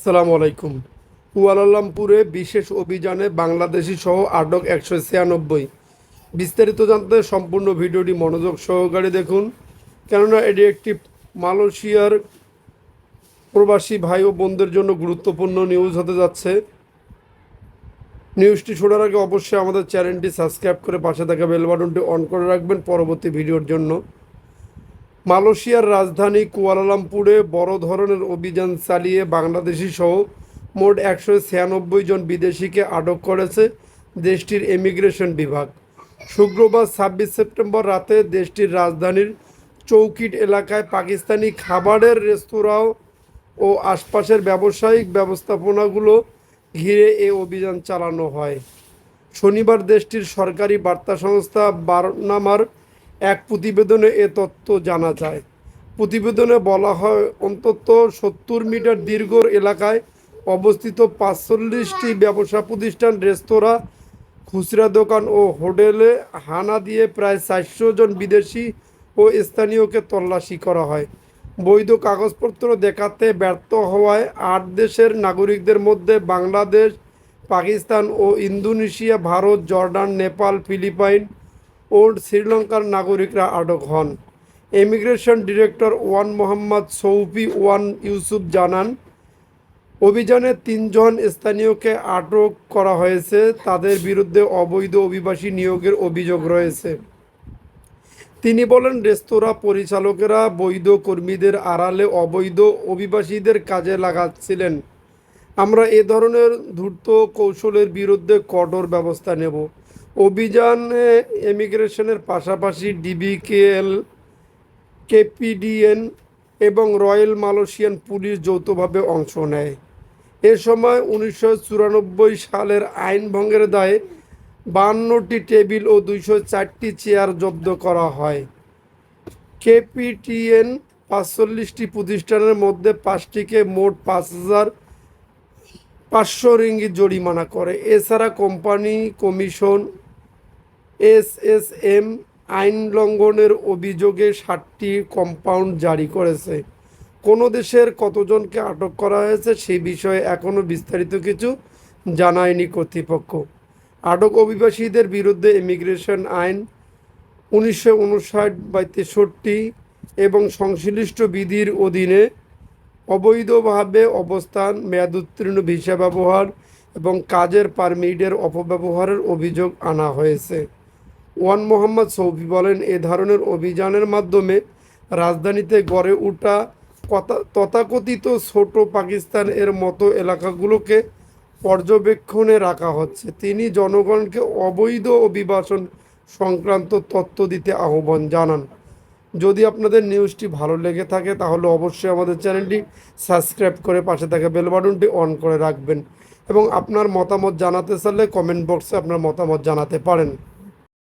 আসসালামু আলাইকুম। কুয়ালালামপুরে বিশেষ অভিযানে বাংলাদেশি সহ আটক একশো ছিয়ানব্বই। বিস্তারিত জানতে সম্পূর্ণ ভিডিওটি মনোযোগ সহকারে দেখুন, কেননা এটি একটি মালয়েশিয়ার প্রবাসী ভাই ও বোনদের জন্য গুরুত্বপূর্ণ নিউজ হতে যাচ্ছে। নিউজটি শোনার আগে অবশ্যই আমাদের চ্যানেলটি সাবস্ক্রাইব করে পাশে থাকা বেল বাটনটি অন করে রাখবেন পরবর্তী ভিডিওর জন্য। মালয়েশিয়ার রাজধানী কুয়ালালামপুরে বড় ধরনের অভিযান চালিয়ে বাংলাদেশি সহ মোট একশো ছিয়ানব্বই জন বিদেশিকে আটক করেছে দেশটির ইমিগ্রেশন বিভাগ। শুক্রবার ছাব্বিশ সেপ্টেম্বর রাতে দেশটির রাজধানীর চৌকিট এলাকায় পাকিস্তানি খাবারের রেস্তোরাঁ ও আশপাশের ব্যবসায়িক ব্যবস্থাপনাগুলো ঘিরে এ অভিযান চালানো হয়। শনিবার দেশটির সরকারি বার্তা সংস্থা বারনামার এক প্রতিবেদনে এ তথ্য জানা যায়। প্রতিবেদনে বলা হয়, অন্তত সত্তর মিটার দীর্ঘ এলাকায় অবস্থিত পাঁচচল্লিশটি ব্যবসা প্রতিষ্ঠান, রেস্তোরাঁ, খুচরা দোকান ও হোটেলে হানা দিয়ে প্রায় চারশো জন বিদেশি ও স্থানীয়কে তল্লাশি করা হয়। বৈধ কাগজপত্র দেখাতে ব্যর্থ হওয়ায় আট দেশের নাগরিকদের মধ্যে বাংলাদেশ, পাকিস্তান ও Indonesia, Bharat, Jordan, Nepal, Philippines ও শ্রীলঙ্কার নাগরিকরা আটক হন। Immigration director Wan Mohammad Soufi Wan Yusuf জানান, অভিযানে তিনজন স্থানীয়কে আটক করা হয়েছে। তাদের বিরুদ্ধে অবৈধ অভিবাসী নিয়োগের অভিযোগ রয়েছে। তিনি বলেন, রেস্তোরাঁ পরিচালকেরা বৈধ কর্মীদের আড়ালে অবৈধ অভিবাসীদের কাজে লাগাচ্ছিলেন। আমরা এ ধরনের ধূর্ত কৌশলের বিরুদ্ধে কঠোর ব্যবস্থা নেব। অভিযানে ইমিগ্রেশনের পাশাপাশি ডিবিকেএল, কেপিডিএন এবং রয়্যাল মালয়েশিয়ান পুলিশ যৌথভাবে অংশ নেয়। এ সময় উনিশশো চুরানব্বই সালের আইন ভঙ্গের দায়ে বান্নটি টেবিল ও দুইশো চারটি চেয়ার জব্দ করা হয়। কেপিটিএন পাঁচচল্লিশটি প্রতিষ্ঠানের মধ্যে পাঁচটিকে মোট পাঁচ হাজার পাঁচশো রিঙ্গিত জরিমানা করে। এছাড়া company commission S S M আইন লঙ্ঘনের অভিযোগে ষাটটি কম্পাউন্ড জারি করেছে। কোনো দেশের কতজনকে আটক করা হয়েছে সেই বিষয়ে এখনও বিস্তারিত কিছু জানায়নি কর্তৃপক্ষ। আটক অভিবাসীদের বিরুদ্ধে ইমিগ্রেশন আইন উনিশশো উনষাট বা তেষট্টি এবং সংশ্লিষ্ট বিধির অধীনে অবৈধভাবে অবস্থান মেয়াদোত্তীর্ণ ভিসা ব্যবহার এবং কাজের পারমিটের অপব্যবহারের অভিযোগ আনা হয়েছে। ওয়ান মোহাম্মদ সৌফি বলেন, এ ধরনের অভিযানের মাধ্যমে রাজধানীতে গড়ে ওঠা কথা- তথাকথিত ছোট পাকিস্তান এর মতো এলাকাগুলোকে পর্যবেক্ষণে রাখা হচ্ছে। তিনি জনগণকে অবৈধ অভিবাসন সংক্রান্ত তথ্য দিতে আহ্বান জানান। যদি আপনাদের নিউজটি ভালো লেগে থাকে, তাহলে অবশ্যই আমাদের চ্যানেলটি সাবস্ক্রাইব করে পাশে থাকা বেল বাটনটি অন করে রাখবেন এবং আপনার মতামত জানাতে চাইলে কমেন্ট বক্সে আপনার মতামত জানাতে পারেন।